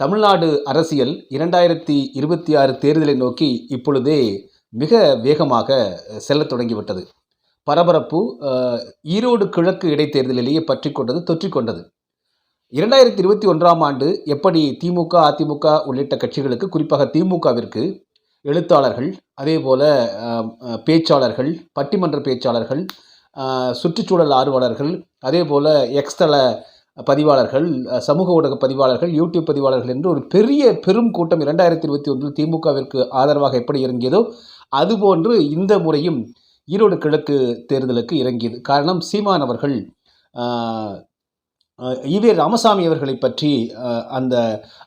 தமிழ்நாடு அரசியல் இரண்டாயிரத்தி இருபத்தி ஆறு தேர்தலை நோக்கி இப்பொழுதே மிக வேகமாக செல்லத் தொடங்கிவிட்டது. பரபரப்பு ஈரோடு கிழக்கு இடைத்தேர்தலிலேயே பற்றி கொண்டது தொற்றிக்கொண்டது இரண்டாயிரத்தி இருபத்தி ஒன்றாம் ஆண்டு எப்படி திமுக அதிமுக உள்ளிட்ட கட்சிகளுக்கு குறிப்பாக திமுகவிற்கு எழுத்தாளர்கள் அதே போல் பேச்சாளர்கள் பட்டிமன்ற பேச்சாளர்கள் சுற்றுச்சூழல் ஆர்வலர்கள் அதே போல் எக்ஸ்தல பதிவாளர்கள் சமூக ஊடக பதிவாளர்கள் யூடியூப் பதிவாளர்கள் என்று ஒரு பெரிய பெரும் கூட்டம் இரண்டாயிரத்தி இருபத்தி ஒன்றில் திமுகவிற்கு ஆதரவாக எப்படி இறங்கியதோ அதுபோன்று இந்த முறையும் ஈரோடு கிழக்கு தேர்தலுக்கு இறங்கியது. காரணம் சீமான் அவர்கள் ஈவே ராமசாமி அவர்களை பற்றி அந்த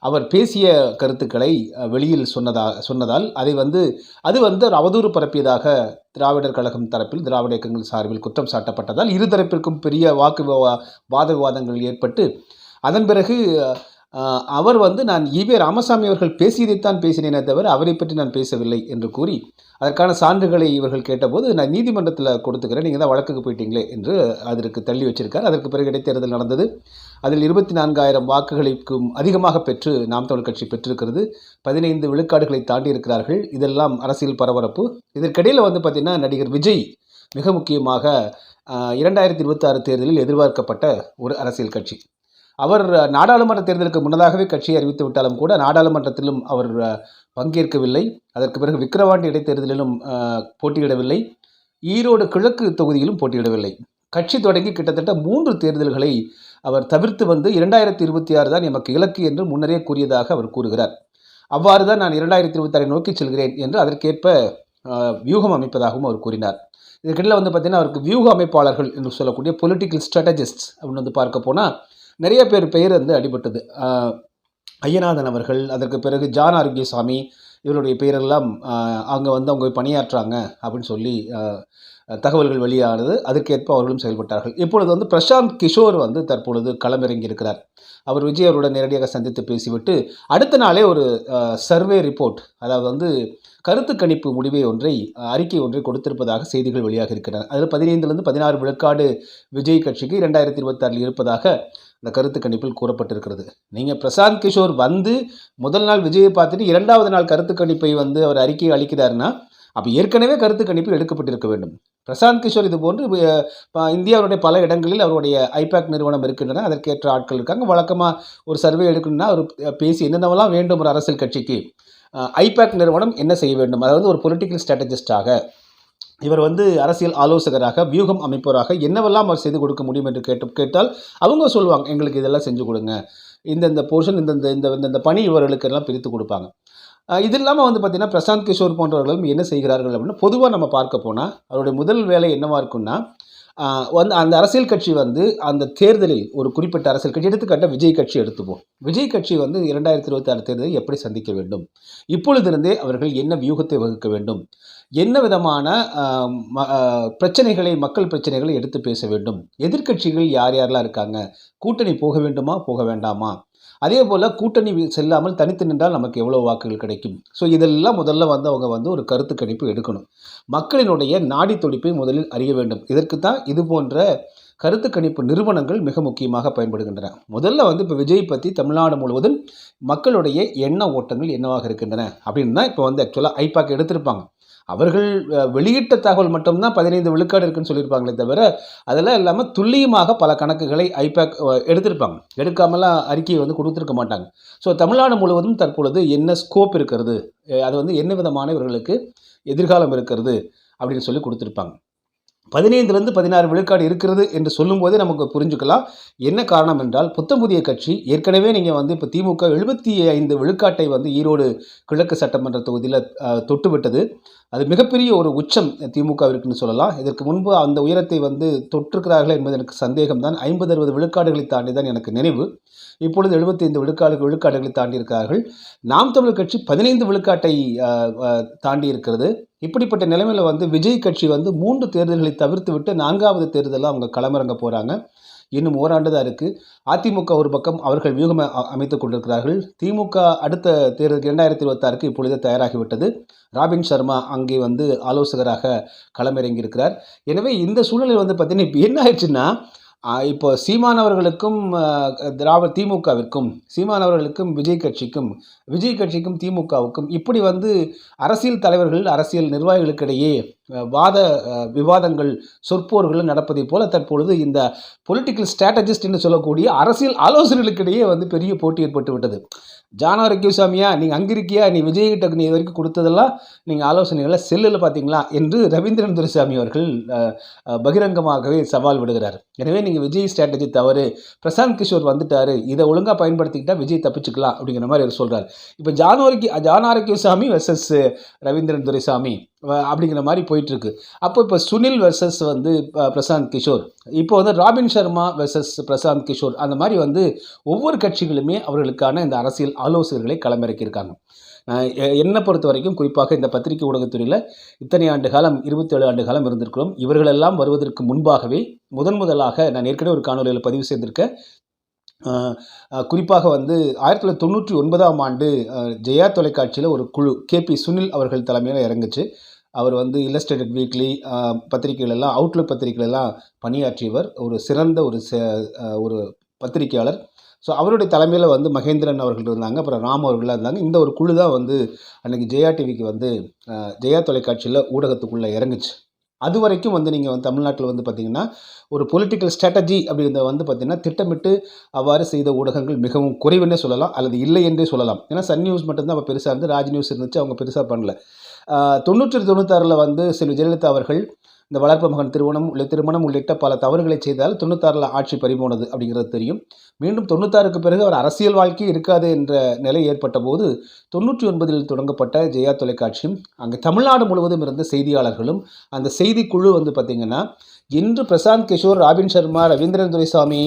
அவர் பேசிய கருத்துக்களை வெளியில் சொன்னதா சொன்னதால் அதை வந்து அது வந்து அவதூறு பரப்பியதாக திராவிடர் கழகம் தரப்பில் திராவிட இயக்கங்கள் சார்பில் குற்றம் சாட்டப்பட்டதால் இரு தரப்பிற்கும் பெரிய வாக்கு விவா- வாத விவாதங்கள் ஏற்பட்டு அதன் பிறகு அவர் வந்து நான் ஈவே ராமசாமி அவர்கள் பேசியதைத்தான் பேசினேனே தவிர அவரை பற்றி நான் பேசவில்லை என்று கூறி அதற்கான சான்றுகளை இவர்கள் கேட்டபோது நான் நீதிமன்றத்தில் கொடுத்துக்கிறேன் நீங்கள் தான் வழக்குக்கு போயிட்டீங்களே என்று அதற்கு தள்ளி வச்சிருக்கார். அதற்கு பிறகு இடைத்தேர்தல் நடந்தது. அதில் இருபத்தி நான்காயிரம் வாக்குகளுக்கும் அதிகமாக பெற்று நாம் தமிழ் கட்சி பெற்றிருக்கிறது. பதினைந்து விழுக்காடுகளை தாண்டி இருக்கிறார்கள். இதெல்லாம் அரசியல் பரபரப்பு. இதற்கிடையில் வந்து பார்த்திங்கன்னா நடிகர் விஜய் மிக முக்கியமாக இரண்டாயிரத்தி இருபத்தாறு தேர்தலில் எதிர்பார்க்கப்பட்ட ஒரு அரசியல் கட்சி. அவர் நாடாளுமன்ற தேர்தலுக்கு முன்னதாகவே கட்சியை அறிவித்து விட்டாலும் கூட நாடாளுமன்றத்திலும் அவர் பங்கேற்கவில்லை. அதற்கு பிறகு விக்கிரவாண்டி இடைத்தேர்தலிலும் போட்டியிடவில்லை. ஈரோடு கிழக்கு தொகுதியிலும் போட்டியிடவில்லை. கட்சி தொடங்கி கிட்டத்தட்ட மூன்று தேர்தல்களை அவர் தவிர்த்து வந்து இரண்டாயிரத்தி இருபத்தி ஆறு தான் எமக்கு இலக்கு என்று முன்னரே கூறியதாக அவர் கூறுகிறார். அவ்வாறு தான் நான் இரண்டாயிரத்தி இருபத்தாறை நோக்கி செல்கிறேன் என்று அதற்கேற்ப வியூகம் அமைப்பதாகவும் அவர் கூறினார். இதுக்கிடையில் வந்து பார்த்திங்கன்னா அவருக்கு வியூக அமைப்பாளர்கள் என்று சொல்லக்கூடிய பொலிட்டிக்கல் ஸ்ட்ராட்டஜிஸ்ட் அப்படின்னு வந்து பார்க்க போனால் நிறைய பேர் பெயர் வந்து அடிபட்டது. ஐயநாதன் அவர்கள் அதற்கு பிறகு ஜான் ஆரோக்கியசாமி இவருடைய பெயரெல்லாம் அங்கே வந்து அவங்க போய் பணியாற்றுறாங்க அப்படின்னு சொல்லி தகவல்கள் வெளியானது. அதற்கேற்ப அவர்களும் செயல்பட்டார்கள். இப்பொழுது வந்து பிரசாந்த் கிஷோர் வந்து தற்பொழுது களமிறங்கி இருக்கிறார் அவர் விஜய் அவருடன் நேரடியாக சந்தித்து பேசிவிட்டு அடுத்த நாளே ஒரு சர்வே ரிப்போர்ட் அதாவது வந்து கருத்து கணிப்பு முடிவை ஒன்றை அறிக்கை ஒன்றை கொடுத்திருப்பதாக செய்திகள் வெளியாக இருக்கிறார் அதில் பதினைந்துலேருந்து பதினாறு விழுக்காடு விஜய் கட்சிக்கு இரண்டாயிரத்தி இருபத்தாறில் இருப்பதாக இந்த கருத்து கணிப்பில் கூறப்பட்டிருக்கிறது. நீங்கள் பிரசாந்த் கிஷோர் வந்து முதல் நாள் விஜயை பார்த்துட்டு இரண்டாவது நாள் கருத்து கணிப்பை வந்து அவர் அறிக்கை அளிக்கிறாருன்னா அப்போ ஏற்கனவே கருத்து கணிப்பு எடுக்கப்பட்டிருக்க வேண்டும். பிரசாந்த் கிஷோர் இது போன்று ப- இந்தியாவுடைய பல இடங்களில் அவருடைய ஐபேக் நிறுவனம் இருக்கின்றன அதற்கேற்ற ஆட்கள் இருக்காங்க. வழக்கமாக ஒரு சர்வே எடுக்கணும்னா அவர் பேசி என்னென்னவெல்லாம் வேண்டும் ஒரு அரசியல் கட்சிக்கு ஐபேக் நிறுவனம் என்ன செய்ய வேண்டும்? அதாவது ஒரு பொலிட்டிக்கல் ஸ்ட்ராட்டஜிஸ்டாக இவர் வந்து அரசியல் ஆலோசகராக வியூகம் அமைப்பவராக என்னவெல்லாம் அவர் செய்து கொடுக்க முடியும் என்று கேட்டு கேட்டால் அவங்க சொல்லுவாங்க எங்களுக்கு இதெல்லாம் செஞ்சு கொடுங்க. இந்தந்த போர்ஷன் இந்தந்த இந்த இந்தந்த பணி இவர்களுக்கு எல்லாம் பிரித்து கொடுப்பாங்க. இது இல்லாமல் வந்து பார்த்திங்கன்னா பிரசாந்த் கிஷோர் போன்றவர்களும் என்ன செய்கிறார்கள் அப்படின்னா பொதுவாக நம்ம பார்க்க போனால் அவருடைய முதல் வேலை என்னவாக இருக்குன்னா வந்து அந்த அரசியல் கட்சி வந்து அந்த தேர்தலில் ஒரு குறிப்பிட்ட அரசியல் கட்சி எடுத்துக்காட்ட விஜய் கட்சி எடுத்துப்போம். விஜய் கட்சி வந்து இரண்டாயிரத்தி இருபத்தி ஆறு தேர்தலை எப்படி சந்திக்க வேண்டும்? இப்பொழுதிருந்தே அவர்கள் என்ன வியூகத்தை வகுக்க வேண்டும்? என்ன விதமான ம- பிரச்சனைகளை மக்கள் பிரச்சனைகளை எடுத்து பேச வேண்டும்? எதிர்க்கட்சிகள் யார் யாரெல்லாம் இருக்காங்க? கூட்டணி போக வேண்டுமா? போக வேண்டாமா? அதே போல் கூட்டணி செல்லாமல் தனித்து நின்றால் நமக்கு எவ்வளோ வாக்குகள் கிடைக்கும்? ஸோ இதெல்லாம் முதல்ல வந்து அவங்க வந்து ஒரு கருத்து கணிப்பு எடுக்கணும். மக்களினுடைய நாடி துடிப்பை முதலில் அறிய வேண்டும். இதற்கு தான் இது போன்ற கருத்து கணிப்பு நிறுவனங்கள் மிக முக்கியமாக பயன்படுகின்றன. முதல்ல வந்து இப்போ விஜய் பற்றி தமிழ்நாடு முழுவதும் மக்களுடைய எண்ண ஓட்டங்கள் என்னவாக இருக்கின்றன? அப்படின்னு தான் இப்போ வந்து ஆக்சுவலாக ஐபாக் எடுத்திருப்பாங்க. அவர்கள் வெளியிட்ட தகவல் மட்டும்தான் பதினைந்து விழுக்காடு இருக்குன்னு சொல்லியிருப்பாங்களே தவிர அதெல்லாம் இல்லாமல் துல்லியமாக பல கணக்குகளை ஐபேக் எடுத்திருப்பாங்க. எடுக்காமலாம் அறிக்கையை வந்து கொடுத்துருக்க மாட்டாங்க. ஸோ தமிழ்நாடு முழுவதும் தற்பொழுது என்ன ஸ்கோப் இருக்கிறது? அது வந்து என்ன விதமான இவர்களுக்கு எதிர்காலம் இருக்கிறது? அப்படின்னு சொல்லி கொடுத்துருப்பாங்க. பதினைந்துலேருந்து பதினாறு விழுக்காடு இருக்கிறது என்று சொல்லும்போதே நமக்கு புரிஞ்சுக்கலாம். என்ன காரணம் என்றால் புத்தம் புதிய கட்சி ஏற்கனவே நீங்கள் வந்து இப்போ திமுக எழுபத்தி ஐந்து விழுக்காட்டை வந்து ஈரோடு கிழக்கு சட்டமன்ற தொகுதியில் தொட்டுவிட்டது. அது மிகப்பெரிய ஒரு உச்சம் திமுகவிற்குன்னு சொல்லலாம். இதற்கு முன்பு அந்த உயரத்தை வந்து தொற்றுக்கிறார்கள் என்பது எனக்கு சந்தேகம் தான் ஐம்பது அறுபது விழுக்காடுகளை தாண்டி தான் எனக்கு நினைவு. இப்பொழுது 75 விழுக்காடு விழுக்காடுகளை தாண்டி இருக்கிறார்கள் நாம் தமிழர் கட்சி பதினைந்து விழுக்காட்டை தாண்டி இருக்கிறது இப்படிப்பட்ட நிலைமையில் வந்து விஜய் கட்சி வந்து மூன்று தேர்தல்களை தவிர்த்து விட்டு நான்காவது தேர்தலில் அவங்க களமிறங்க போகிறாங்க இன்னும் ஓராண்டு தான் இருக்குது அதிமுக ஒரு பக்கம் அவர்கள் வியூகம் அமைத்துக் கொண்டிருக்கிறார்கள். திமுக அடுத்த தேர்தல் இரண்டாயிரத்தி இருபத்தாறுக்கு இப்பொழுதே தயாராகிவிட்டது. ராபின் சர்மா அங்கே வந்து ஆலோசகராக களமிறங்கியிருக்கிறார். எனவே இந்த சூழலில் வந்து பார்த்தீங்கன்னா இப்போ என்ன ஆயிடுச்சுன்னா இப்போ சீமானவர்களுக்கும் திராவிட திமுகவிற்கும் சீமானவர்களுக்கும் விஜய் கட்சிக்கும் விஜய் கட்சிக்கும் திமுகவுக்கும் இப்படி வந்து அரசியல் தலைவர்கள் அரசியல் நிர்வாகிகளுக்கிடையே வாத விவாதங்கள் சொற்போர்கள் நடப்பதைப் போல தற்பொழுது இந்த பொலிட்டிக்கல் ஸ்ட்ராட்டஜிஸ்ட் என்று சொல்லக்கூடிய அரசியல் ஆலோசனைகளுக்கிடையே வந்து பெரிய போட்டி ஏற்பட்டு விட்டது. ஜானவரி கியூசாமியா நீங்கள் அங்கே இருக்கியா? நீ விஜய்கிட்ட நீ இது வரைக்கும் கொடுத்ததெல்லாம் நீங்கள் ஆலோசனைகளை செல்லில் பார்த்தீங்களா என்று ரவீந்திரன் துரைசாமி அவர்கள் பகிரங்கமாகவே சவால் விடுகிறார். எனவே நீங்கள் விஜய் ஸ்ட்ராட்டஜி தவறு பிரசாந்த் கிஷோர் வந்துட்டார் இதை ஒழுங்காக பயன்படுத்திக்கிட்டால் விஜய் தப்பிச்சுக்கலாம் அப்படிங்கிற மாதிரி அவர் சொல்கிறார் இப்போ ஜானவரிக்கு ஜானார கியூசாமி வெர்சஸ் ரவீந்திரன் துரைசாமி அப்படிங்கிற மாதிரி போயிட்டுருக்கு. அப்போ இப்போ சுனில் வெர்சஸ் வந்து பிரசாந்த் கிஷோர். இப்போ வந்து ராபின் சர்மா வெர்சஸ் பிரசாந்த் கிஷோர். அந்த மாதிரி வந்து ஒவ்வொரு கட்சிகளுமே அவர்களுக்கான இந்த அரசியல் ஆலோசகர்களை களமிறக்கியிருக்காங்க. என்னை பொறுத்த வரைக்கும் குறிப்பாக இந்த பத்திரிகை ஊடகத்துறையில் இத்தனை ஆண்டு காலம் இருபத்தேழு ஆண்டு காலம் இருந்திருக்கிறோம். இவர்களெல்லாம் வருவதற்கு முன்பாகவே முதன் முதலாக நான் ஏற்கனவே ஒரு காணொலியில் பதிவு செய்திருக்கேன். குறிப்பாக வந்து ஆயிரத்தி தொள்ளாயிரத்தி தொண்ணூற்றி ஒன்பதாம் ஆண்டு ஜெயா தொலைக்காட்சியில் ஒரு குழு கேபி சுனில் அவர்கள் தலைமையில் இறங்குச்சு. அவர் வந்து இல்லஸ்ட்ரேட்டட் வீக்லி பத்திரிகைகளெல்லாம் அவுட்லுக் பத்திரிகைகளெல்லாம் பணியாற்றியவர். ஒரு சிறந்த ஒரு ச- ஒரு பத்திரிகையாளர். ஸோ அவருடைய தலைமையில் வந்து மகேந்திரன் அவர்கள் இருந்தாங்க. அப்புறம் ராம் அவர்களாக இருந்தாங்க. இந்த ஒரு குழு தான் வந்து அன்றைக்கி ஜெயா டிவிக்கு வந்து ஜெயா தொலைக்காட்சியில் ஊடகத்துக்குள்ளே இறங்குச்சு. அது வரைக்கும் வந்து நீங்கள் வந்து தமிழ்நாட்டில் வந்து பார்த்திங்கன்னா ஒரு பொலிட்டிக்கல் ஸ்ட்ராட்டஜி அப்படிங்கிறத வந்து பார்த்திங்கன்னா திட்டமிட்டு அவ்வாறு செய்த ஊடகங்கள் மிகவும் குறைவுன்னே சொல்லலாம். அல்லது இல்லை என்றே சொல்லலாம். ஏன்னா சன் நியூஸ் மட்டும்தான் அப்போ பெருசாக இருந்து ராஜ் நியூஸ் இருந்துச்சு அவங்க பெருசாக பண்ணல. தொண்ணூற்றி தொண்ணூத்தாறில் வந்து செல்வி ஜெயலலிதா அவர்கள் இந்த வளர்ப்பு மகன் திருமணம் உள்ள திருமணம் உள்ளிட்ட பல தவறுகளை செய்தால் தொண்ணூத்தாறில் ஆட்சி பறிபோனது அப்படிங்கிறது தெரியும். மீண்டும் தொண்ணூத்தாறுக்கு பிறகு அவர் அரசியல் வாழ்க்கை இருக்காது என்ற நிலை ஏற்பட்ட போது தொண்ணூற்றி ஒன்பதில் தொடங்கப்பட்ட ஜெயா தொலைக்காட்சியும் அங்கே தமிழ்நாடு முழுவதும் இருந்த செய்தியாளர்களும் அந்த செய்திக்குழு வந்து பார்த்திங்கன்னா இன்று பிரசாந்த் கிஷோர் ராபின் சர்மா ரவீந்திரன் துரைசாமி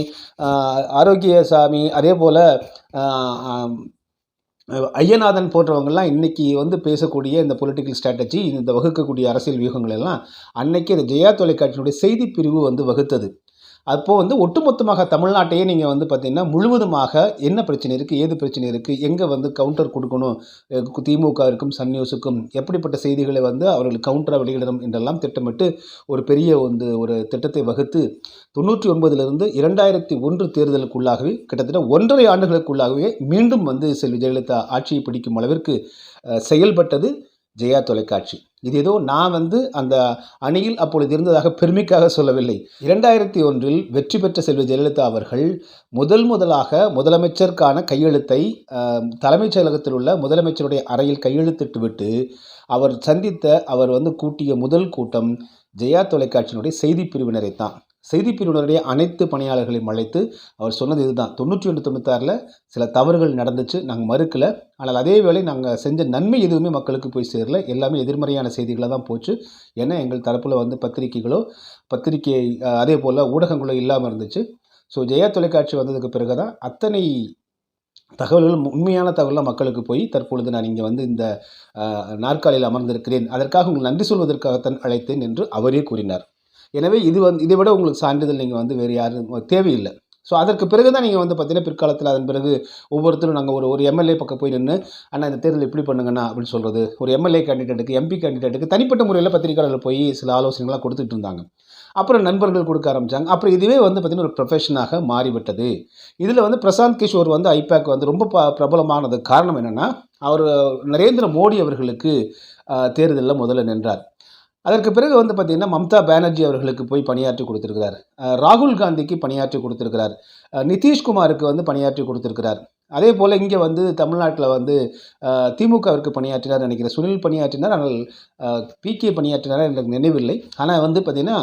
ஆரோக்கியசாமி அதே போல் ஐயநாதன் போன்றவங்கள்லாம் இன்றைக்கி வந்து பேசக்கூடிய இந்த பொலிட்டிக்கல் ஸ்ட்ராட்டஜி இந்த வகுக்கக்கூடிய அரசியல் வியூகங்கள் எல்லாம் அன்னைக்கு இந்த ஜெயா தொலைக்காட்சியினுடைய செய்தி பிரிவு வந்து வகுத்தது. அப்போது வந்து ஒட்டுமொத்தமாக தமிழ்நாட்டையே நீங்கள் வந்து பார்த்தீங்கன்னா முழுவதுமாக என்ன பிரச்சனை இருக்குது ஏது பிரச்சனை இருக்குது எங்கே வந்து கவுண்டர் கொடுக்கணும் திமுகவிற்கும் சன் நியூஸுக்கும் எப்படிப்பட்ட செய்திகளை வந்து அவர்கள் கவுண்டராக வெளியிடணும் என்றெல்லாம் திட்டமிட்டு ஒரு பெரிய வந்து ஒரு திட்டத்தை வகுத்து தொண்ணூற்றி ஒன்பதிலிருந்து இரண்டாயிரத்தி ஒன்று தேர்தலுக்குள்ளாகவே கிட்டத்தட்ட ஒன்றரை ஆண்டுகளுக்குள்ளாகவே மீண்டும் வந்து செல்வி ஜெயலலிதா ஆட்சியை பிடிக்கும் அளவிற்கு செயல்பட்டது. ஜெயா தொலைக்காட்சி. இது ஏதோ நான் வந்து அந்த அணியில் அப்பொழுது இருந்ததாக பெருமைக்காக சொல்லவில்லை. இரண்டாயிரத்தி ஒன்றில் வெற்றி பெற்ற செல்வி ஜெயலலிதா அவர்கள் முதல் முதலாக முதலமைச்சருக்கான கையெழுத்தை தலைமைச் செயலகத்தில் உள்ள முதலமைச்சருடைய அறையில் கையெழுத்திட்டு விட்டு அவர் சந்தித்த அவர் வந்து கூட்டிய முதல் கூட்டம் ஜெயா தொலைக்காட்சியினுடைய செய்தி பிரிவினரை தான் செய்தி பிரிவினருடைய அனைத்து பணியாளர்களையும் அழைத்து அவர் சொன்னது இதுதான். தொண்ணூற்றி ஒன்று தொண்ணூத்தாறில் சில தவறுகள் நடந்துச்சு. நாங்கள் மறுக்கலை. ஆனால் அதே வேளை நாங்கள் செஞ்ச நன்மை எதுவுமே மக்களுக்கு போய் சேரல. எல்லாமே எதிர்மறையான செய்திகளாக தான் போச்சு. ஏன்னா எங்கள் தரப்பில் வந்து பத்திரிகைகளோ பத்திரிகை அதே போல் ஊடகங்களோ இல்லாமல் இருந்துச்சு. ஸோ ஜெயா தொலைக்காட்சி வந்ததுக்கு பிறகு தான் அத்தனை தகவல்கள் உண்மையான தகவலாக மக்களுக்கு போய் தற்பொழுது நான் இங்கே வந்து இந்த நாற்காலியில் அமர்ந்திருக்கிறேன். அதற்காக உங்கள் நன்றி சொல்வதற்காகத்தான் அழைத்தேன் என்று அவரே கூறினார். எனவே இது வந்து இதை விட உங்களுக்கு சான்றிதழ் நீங்கள் வந்து வேறு யாரும் தேவையில்லை. ஸோ அதற்கு பிறகு தான் நீங்கள் வந்து பார்த்தீங்கன்னா பிற்காலத்தில் அதன் பிறகு ஒவ்வொருத்தரும் நாங்கள் ஒரு ஒரு எம்எல்ஏ பக்கம் போய் நின்று அண்ணா இந்த தேர்தல் இப்படி பண்ணுங்கண்ணா அப்படின்னு சொல்கிறது ஒரு எம்எல்ஏ கேண்டிடேட்டுக்கு எம்பி கேண்டிடேட்டுக்கு தனிப்பட்ட முறையில் பத்திரிகையாளர்கள் போய் சில ஆலோசனைகள்லாம் கொடுத்துட்டு இருந்தாங்க. அப்புறம் நண்பர்கள் கொடுக்க ஆரம்பித்தாங்க அப்புறம் இதுவே வந்து பார்த்திங்கன்னா ஒரு ப்ரொஃபஷனாக மாறிவிட்டது. இதில் வந்து பிரசாந்த் கிஷோர் வந்து ஐபேக் வந்து ரொம்ப ப பிரபலமானது காரணம் என்னென்னா அவர் நரேந்திர மோடி அவர்களுக்கு தேர்தலில் முதல்ல நின்றார். அதற்கு பிறகு வந்து பார்த்திங்கன்னா மம்தா பானர்ஜி அவர்களுக்கு போய் பணியாற்றி கொடுத்துருக்கிறார். ராகுல் காந்திக்கு பணியாற்றி கொடுத்துருக்கிறார். நிதிஷ்குமாருக்கு வந்து பணியாற்றி கொடுத்துருக்கிறார். அதே போல் இங்கே வந்து தமிழ்நாட்டில் வந்து திமுகவிற்கு பணியாற்றினார் நினைக்கிறேன். சுனில் பணியாற்றினார். ஆனால் பிகே பணியாற்றினார் எனக்கு நினைவில்லை. ஆனால் வந்து பார்த்திங்கன்னா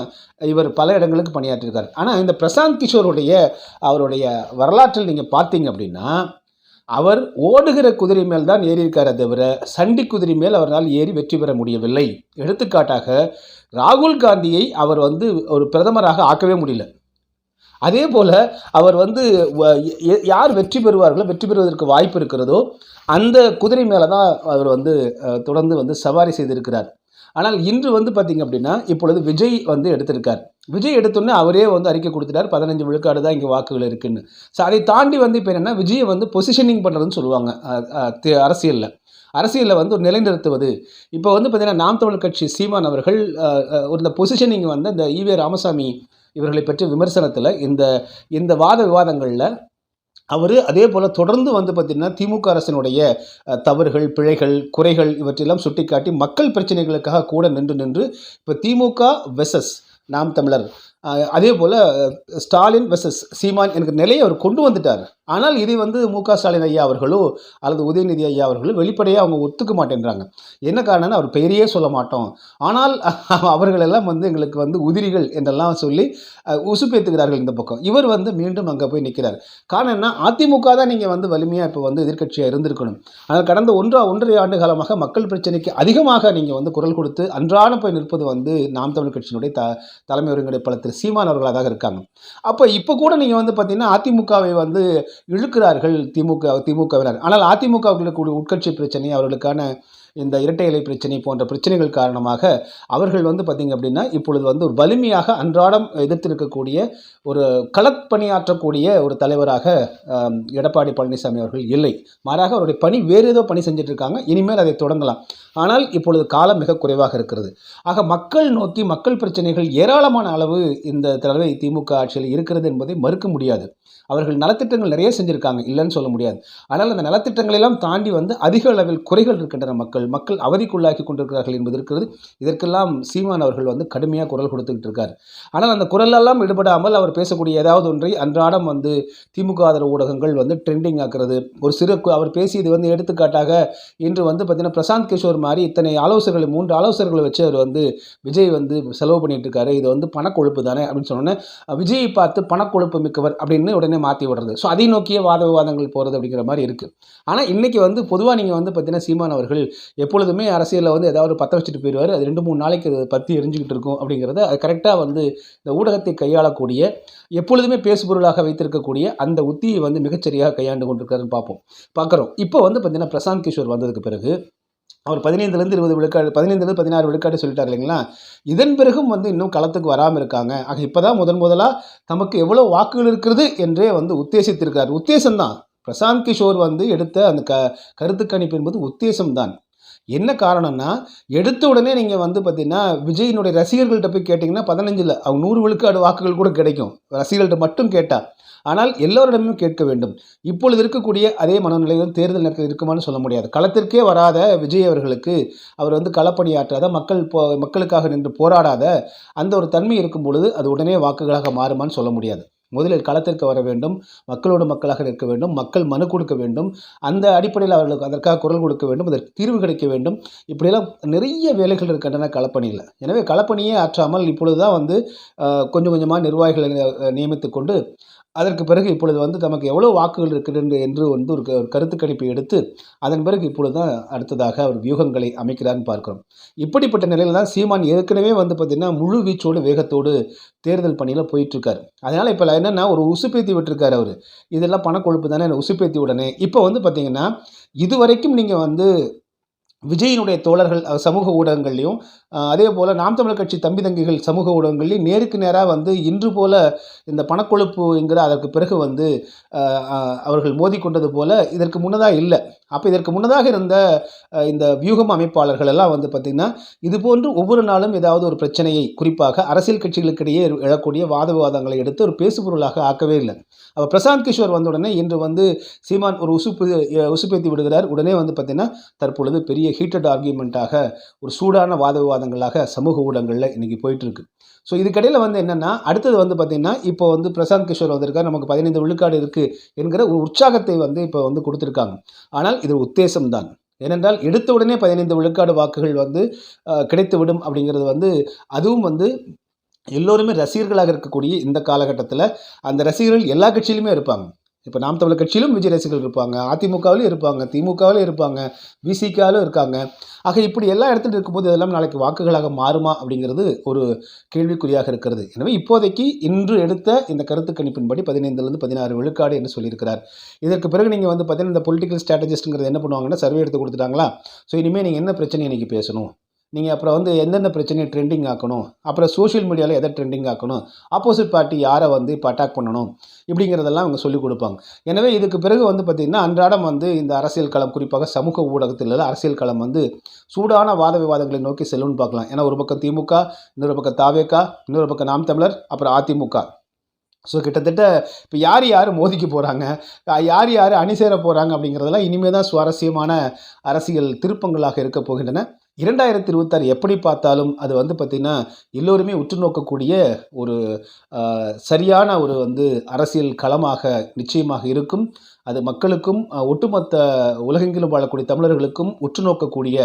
இவர் பல இடங்களுக்கு பணியாற்றியிருக்கார் ஆனால் இந்த பிரசாந்த் கிஷோருடைய அவருடைய வரலாற்றில் நீங்கள் பார்த்தீங்க அப்படின்னா அவர் ஓடுகிற குதிரை மேல் தான் ஏறியிருக்காரே தவிர சண்டி குதிரை மேல் அவரால் ஏறி வெற்றி பெற முடியவில்லை. எடுத்துக்காட்டாக ராகுல் காந்தியை அவர் வந்து ஒரு பிரதமராக ஆக்கவே முடியல. அதே போல் அவர் வந்து வ- யார் வெற்றி பெறுவார்களோ வெற்றி பெறுவதற்கு வாய்ப்பு இருக்கிறதோ அந்த குதிரை மேலே தான் அவர் வந்து தொடர்ந்து வந்து சவாரி செய்திருக்கிறார். ஆனால் இன்று வந்து பார்த்திங்க அப்படின்னா இப்பொழுது விஜய் வந்து எடுத்திருக்கார். விஜய் எடுத்தோன்னே அவரே வந்து அறிக்கை கொடுத்துட்டார். பதினஞ்சு விழுக்காடு தான் இங்கே வாக்குகள் இருக்குன்னு. ஸோ அதை தாண்டி வந்து இப்போ என்னென்னா விஜயை வந்து பொசிஷனிங் பண்ணுறதுன்னு சொல்லுவாங்க அரசியலில். அரசியலில் வந்து ஒரு நிலைநிறுத்துவது. இப்போ வந்து பார்த்திங்கன்னா நாம் தமிழ் கட்சி சீமான் அவர்கள் ஒரு இந்த பொசிஷனிங் வந்து இந்த ஈவே ராமசாமி இவர்களை பற்றி விமர்சனத்தில் இந்த இந்த வாத விவாதங்களில் அவர் அதே போல் தொடர்ந்து வந்து பார்த்திங்கன்னா திமுக அரசினுடைய தவறுகள் பிழைகள் குறைகள் இவற்றையெல்லாம் சுட்டிக்காட்டி மக்கள் பிரச்சனைகளுக்காக கூட நின்று நின்று இப்போ திமுக வெசஸ் நாம் தமிழர். அதே போல் ஸ்டாலின் வெசஸ் சீமான் எனக்கு நிலையை அவர் கொண்டு வந்துட்டார். ஆனால் இதை வந்து மு க ஸ்டாலின் ஐயா அவர்களோ அல்லது உதயநிதி ஐயா அவர்களோ வெளிப்படையாக அவங்க ஒத்துக்க மாட்டேன்றாங்க. என்ன காரணம்னு அவர் பெயரையே சொல்ல மாட்டோம். ஆனால் அவர்களெல்லாம் வந்து எங்களுக்கு வந்து உதிரிகள் என்றெல்லாம் சொல்லி அஹ், உசுப்பேத்துகிறார்கள் இந்த பக்கம். இவர் வந்து மீண்டும் அங்கே போய் நிற்கிறார் காரணம் என்ன? அதிமுக தான் நீங்கள் வந்து வலிமையாக இப்போ வந்து எதிர்க்கட்சியாக இருந்திருக்கணும். ஆனால் கடந்த ஒன்றா ஒன்றரை ஆண்டு காலமாக மக்கள் பிரச்சனைக்கு அதிகமாக நீங்கள் வந்து குரல் கொடுத்து அன்றாடம் போய் நிற்பது வந்து நாம் தமிழ் கட்சியினுடைய த தலைமை ஒருங்கிணைப்பாளர் திரு சீமான் அவர்களாக தான் இருக்காங்க. அப்போ இப்போ கூட நீங்கள் வந்து பார்த்தீங்கன்னா அதிமுகவை வந்து இழுக்கிறார்கள் திமுக திமுகவினர். ஆனால் அதிமுகவுக்கு உட்கட்சி பிரச்சனை அவர்களுக்கான இந்த இரட்டை இலை பிரச்சனை போன்ற பிரச்சனைகள் காரணமாக அவர்கள் வந்து பார்த்திங்க அப்படின்னா இப்பொழுது வந்து ஒரு வலிமையாக அன்றாடம் எதிர்த்திருக்கக்கூடிய ஒரு ஒரு களப்பணியாற்றக்கூடிய ஒரு தலைவராக எடப்பாடி பழனிசாமி அவர்கள் இல்லை. மாறாக அவருடைய பணி வேறு ஏதோ பணி செஞ்சுட்டு இருக்காங்க இனிமேல் அதை தொடங்கலாம். ஆனால் இப்பொழுது காலம் மிக குறைவாக இருக்கிறது. ஆக மக்கள் நோக்கி மக்கள் பிரச்சனைகள் ஏராளமான அளவு இந்த தடவை திமுக ஆட்சியில் இருக்கிறது என்பதை மறுக்க முடியாது. அவர்கள் நலத்திட்டங்கள் நிறைய செஞ்சுருக்காங்க. இல்லைன்னு சொல்ல முடியாது. ஆனால் அந்த நலத்திட்டங்களை எல்லாம் தாண்டி வந்து அதிக அளவில் குறைகள் இருக்கின்றன மக்கள். மக்கள் அவதிக்குள்ளாக்கி கொண்டிருக்கிறார்கள் என்பது இருக்கிறது. இதற்கெல்லாம் சீமான் அவர்கள் வந்து கடுமையாக குரல் கொடுத்துக்கிட்டு இருக்கார். ஆனால் அந்த குரலெல்லாம் ஈடுபடாமல் அவர் பேசக்கூடிய ஏதாவது ஒன்றை அன்றாடம் வந்து திமுக ஆதரவு ஊடகங்கள் வந்து ட்ரெண்டிங் ஆக்குறது. ஒரு சிறு அவர் பேசியது வந்து எடுத்துக்காட்டாக இன்று வந்து பார்த்தீங்கன்னா பிரசாந்த் கிஷோர் மாதிரி இத்தனை ஆலோசகர்களை மூன்று ஆலோசகர்களை வச்சு அவர் வந்து விஜய் வந்து செலவு பண்ணிட்டு இருக்காரு. இது வந்து பணக்கொழுப்பு தானே அப்படின்னு சொன்னோன்னே விஜயை பார்த்து பணக்கொழுப்பு மிக்கவர் அப்படின்னு உடனே மாற்றி விடுறது. ஸோ அதை நோக்கிய வாத விவாதங்கள் போகிறது அப்படிங்கிற மாதிரி இருக்குது ஆனால் இன்றைக்கி வந்து பொதுவாக நீங்கள் வந்து பார்த்தீங்கன்னா சீமான் அவர்கள் எப்பொழுதுமே அரசியலில் வந்து ஏதாவது பற்ற வச்சுட்டு போயிடுவார் அது ரெண்டு மூணு நாளைக்கு அதை பற்றி எரிஞ்சுக்கிட்டு இருக்கும் அப்படிங்கிறத அது கரெக்டாக வந்து இந்த ஊடகத்தை கையாளக்கூடிய எப்பொழுதுமே பேசுபொருளாக வைத்திருக்கக்கூடிய அந்த உத்தியை வந்து மிகச்சரியாக கையாண்டு கொண்டிருக்காருன்னு பார்ப்போம். பார்க்குறோம். இப்போ வந்து பார்த்தீங்கன்னா பிரசாந்த் கிஷோர் வந்ததுக்கு பிறகு அவர் பதினைந்துலேருந்து இருபது விழுக்காடு பதினைந்துலேருந்து பதினாறு விழுக்காடு சொல்லிட்டார் இல்லைங்களா? இதன் பிறகும் வந்து இன்னும் களத்துக்கு வராமல் இருக்காங்க. ஆக இப்போ தான் முதன் முதலாக தமக்கு எவ்வளோ வாக்குகள் இருக்கிறது என்றே வந்து உத்தேசித்திருக்கிறார் உத்தேசம்தான். பிரசாந்த் கிஷோர் வந்து எடுத்த அந்த க கருத்து கணிப்பு என்பது உத்தேசம்தான். என்ன காரணம்னா எடுத்த உடனே நீங்கள் வந்து பார்த்தீங்கன்னா விஜயினுடைய ரசிகர்கள்ட்ட போய் கேட்டிங்கன்னா பதினஞ்சில் அவங்க நூறு விழுக்காடு வாக்குகள் கூட கிடைக்கும். ரசிகர்கள்ட்ட மட்டும் கேட்டால் ஆனால் எல்லோரிடமும் கேட்க வேண்டும். இப்பொழுது இருக்கக்கூடிய அதே மனநிலையில் தேர்தல் நேரத்தில் இருக்குமான்னு சொல்ல முடியாது. களத்திற்கே வராத விஜய் அவர்களுக்கு அவர் வந்து களப்பணியாற்றாத மக்கள் போ மக்களுக்காக நின்று போராடாத அந்த ஒரு தன்மை இருக்கும் பொழுது அது உடனே வாக்குகளாக மாறுமான்னு சொல்ல முடியாது. முதலில் களத்திற்கு வர வேண்டும் மக்களோடு மக்களாக நிற்க வேண்டும் மக்கள் மனு கொடுக்க வேண்டும் அந்த அடிப்படையில் அவர்களுக்கு அதற்காக குரல் கொடுக்க வேண்டும் அதற்கு தீர்வு கிடைக்க வேண்டும். இப்படியெல்லாம் நிறைய வேலைகள் இருக்கின்றன களப்பணியில். எனவே களப்பணியே ஆற்றாமல் இப்பொழுது தான் வந்து கொஞ்சம் கொஞ்சமாக நிர்வாகிகளை நியமித்துக்கொண்டு கொண்டு அதற்கு பிறகு இப்பொழுது வந்து தமக்கு எவ்வளோ வாக்குகள் இருக்கிறது என்று வந்து ஒரு க- ஒரு கருத்து கணிப்பை எடுத்து அதன் பிறகு இப்பொழுது தான் அடுத்ததாக அவர் வியூகங்களை அமைக்கிறார்னு பார்க்கிறோம். இப்படிப்பட்ட நிலையில் தான் சீமான் ஏற்கனவே வந்து பார்த்திங்கன்னா முழு வீச்சோடு வேகத்தோடு தேர்தல் பணியில் போயிட்டுருக்கார். அதனால் இப்போ என்னென்னா ஒரு உசுப்பேத்தி விட்டுருக்கார் அவர். இதெல்லாம் பணக்கொழுப்பு தானே உசுப்பேத்தி உடனே. இப்போ வந்து பார்த்திங்கன்னா இதுவரைக்கும் நீங்கள் வந்து விஜயினுடைய தோழர்கள் சமூக ஊடகங்கள்லையும் அதே போல் நாம் தமிழர் கட்சி தம்பி தங்கிகள் சமூக ஊடகங்கள்லையும் நேருக்கு நேராக வந்து இன்று போல இந்த பணக்கொழுப்புங்கிற அதற்கு பிறகு வந்து அவர்கள் மோதி கொண்டது போல் போல இதற்கு முன்னதாக இல்லை. அப்போ இதற்கு முன்னதாக இருந்த இந்த வியூகம் அமைப்பாளர்கள் எல்லாம் வந்து பார்த்திங்கன்னா இதுபோன்று ஒவ்வொரு நாளும் ஏதாவது ஒரு பிரச்சனையை குறிப்பாக அரசியல் கட்சிகளுக்கிடையே எழக்கூடிய வாத விவாதங்களை எடுத்து ஒரு பேசுபொருளாக ஆக்கவே இல்லை. அப்போ பிரசாந்த் கிஷோர் வந்த உடனே இன்று வந்து சீமான் ஒரு உசுப்பு உசுப்பேத்தி விடுகிறார். உடனே வந்து பார்த்திங்கன்னா தற்பொழுது பெரிய ஹீட்டட் ஆர்கியூமெண்ட்டாக ஒரு சூடான வாத விவாதங்களாக சமூக ஊடகங்களில் இன்றைக்கி போயிட்டுருக்கு ஸோ இதுக்கடையில் வந்து என்னென்னா அடுத்தது வந்து பார்த்திங்கன்னா இப்போ வந்து பிரசாந்த் கிஷோர் வந்திருக்கார் நமக்கு பதினைந்து விழுக்காடு இருக்குது என்கிற ஒரு உற்சாகத்தை வந்து இப்போ வந்து கொடுத்துருக்காங்க. ஆனால் இது உத்தேசம்தான் ஏனென்றால் எடுத்த உடனே பதினைந்து விழுக்காடு வாக்குகள் வந்து கிடைத்துவிடும் அப்படிங்கிறது வந்து அதுவும் வந்து எல்லோருமே ரசிகர்களாக இருக்கக்கூடிய இந்த காலகட்டத்தில் அந்த ரசிகர்கள் எல்லா கட்சியிலுமே இருப்பாங்க. இப்போ நாம் தமிழர் கட்சியிலும் விஜய் ரசிகர்கள் இருப்பாங்க அதிமுகவிலும் இருப்பாங்க திமுகவிலும் இருப்பாங்க விசிகாவிலும் இருக்காங்க. ஆக இப்படி எல்லா இடத்துல இருக்கும்போது இதெல்லாம் நாளைக்கு வாக்குகளாக மாறுமா அப்படிங்கிறது ஒரு கேள்விக்குறியாக இருக்கிறது. எனவே இப்போதைக்கு இன்று எடுத்த இந்த கருத்து கணிப்பின்படி பதினைந்துலேருந்து பதினாறு விழுக்காடு என்று சொல்லியிருக்கிறார். இதற்கு பிறகு நீங்கள் வந்து பார்த்தீங்கன்னா இந்த பொலிட்டிக்கல் ஸ்ட்ராட்டஜிஸ்ட்டுங்கிறது என்ன பண்ணுவாங்கன்னா சர்வே எடுத்து கொடுத்துட்டாங்களா? ஸோ இனிமேல் நீங்கள் என்ன பிரச்சனை இன்றைக்கி பேசணும்? நீங்கள் அப்புறம் வந்து எந்தெந்த பிரச்சனையை ட்ரெண்டிங் ஆக்கணும்? அப்புறம் சோஷியல் மீடியாவில் எதை ட்ரெண்டிங் ஆக்கணும்? ஆப்போசிட் பார்ட்டி யாரை வந்து இப்போ அட்டாக் பண்ணணும்? இப்படிங்கிறதெல்லாம் அவங்க சொல்லிக் கொடுப்பாங்க. எனவே இதுக்கு பிறகு வந்து பார்த்திங்கன்னா அன்றாடம் வந்து இந்த அரசியல் களம் குறிப்பாக சமூக ஊடகத்தில் அரசியல் களம் வந்து சூடான வாத விவாதங்களை நோக்கி செல்லும்னு பார்க்கலாம். ஏன்னா ஒரு பக்கம் திமுக இன்னொரு பக்கம் தாவேக்கா இன்னொரு பக்கம் நாம் தமிழர் அப்புறம் அதிமுக. ஸோ கிட்டத்தட்ட இப்போ யார் யார் மோதிக்க போகிறாங்க யார் யார் அணி சேர போகிறாங்க அப்படிங்கிறதெல்லாம் இனிமேல் தான் சுவாரஸ்யமான அரசியல் திருப்பங்களாக இருக்க போகின்றன. இரண்டாயிரத்தி இருபத்தாறு எப்படி பார்த்தாலும் அது வந்து பார்த்திங்கன்னா எல்லோருமே உற்று நோக்கக்கூடிய ஒரு சரியான ஒரு வந்து அரசியல் களமாக நிச்சயமாக இருக்கும். அது மக்களுக்கும் ஒட்டுமொத்த உலகெங்கிலும் வாழக்கூடிய தமிழர்களுக்கும் உற்று நோக்கக்கூடிய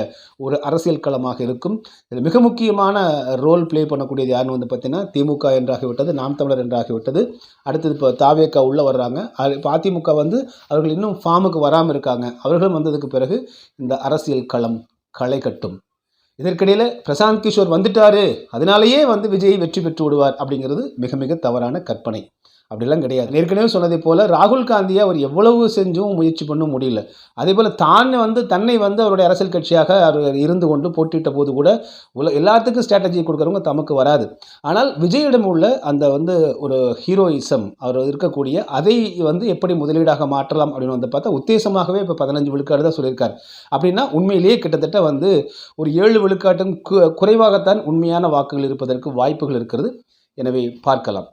ஒரு அரசியல் களமாக இருக்கும். இதில் மிக முக்கியமான ரோல் ப்ளே பண்ணக்கூடியது யாருன்னு வந்து பார்த்தீங்கன்னா திமுக என்றாகிவிட்டது நாம் தமிழர் என்றாகிவிட்டது. அடுத்தது இப்போ தாவேக்கா உள்ளே வர்றாங்க. அது இப்போ அதிமுக வந்து அவர்கள் இன்னும் ஃபார்முக்கு வராமல் இருக்காங்க. அவர்களும் வந்ததுக்கு பிறகு இந்த அரசியல் களம் களை கட்டும். இதற்கிடையில் பிரசாந்த் கிஷோர் வந்துட்டாரு. அதனாலேயே வந்து விஜய் வெற்றி பெற்று விடுவார் அப்படிங்கிறது மிக மிக தவறான கற்பனை. அப்படிலாம் கிடையாது. ஏற்கனவே சொன்னதை போல் ராகுல் காந்தியை அவர் எவ்வளவு செஞ்சும் முயற்சி பண்ணும் முடியல. அதே போல் தான் வந்து தன்னை வந்து அவருடைய அரசியல் கட்சியாக அவர் இருந்து கொண்டு போட்டியிட்ட போது கூட உல எல்லாத்துக்கும் ஸ்ட்ராட்டஜி கொடுக்குறவங்க தமக்கு வராது. ஆனால் விஜயிடம் உள்ள அந்த வந்து ஒரு ஹீரோயிசம் அவர் இருக்கக்கூடிய அதை வந்து எப்படி முதலீடாக மாற்றலாம் அப்படின்னு வந்து பார்த்தா உத்தேசமாகவே இப்போ பதினஞ்சு விழுக்காடு தான் சொல்லியிருக்கார். அப்படின்னா உண்மையிலேயே கிட்டத்தட்ட வந்து ஒரு ஏழு விழுக்காட்டும் கு- குறைவாகத்தான் உண்மையான வாக்குகள் இருப்பதற்கு வாய்ப்புகள் இருக்கிறது. எனவே பார்க்கலாம்.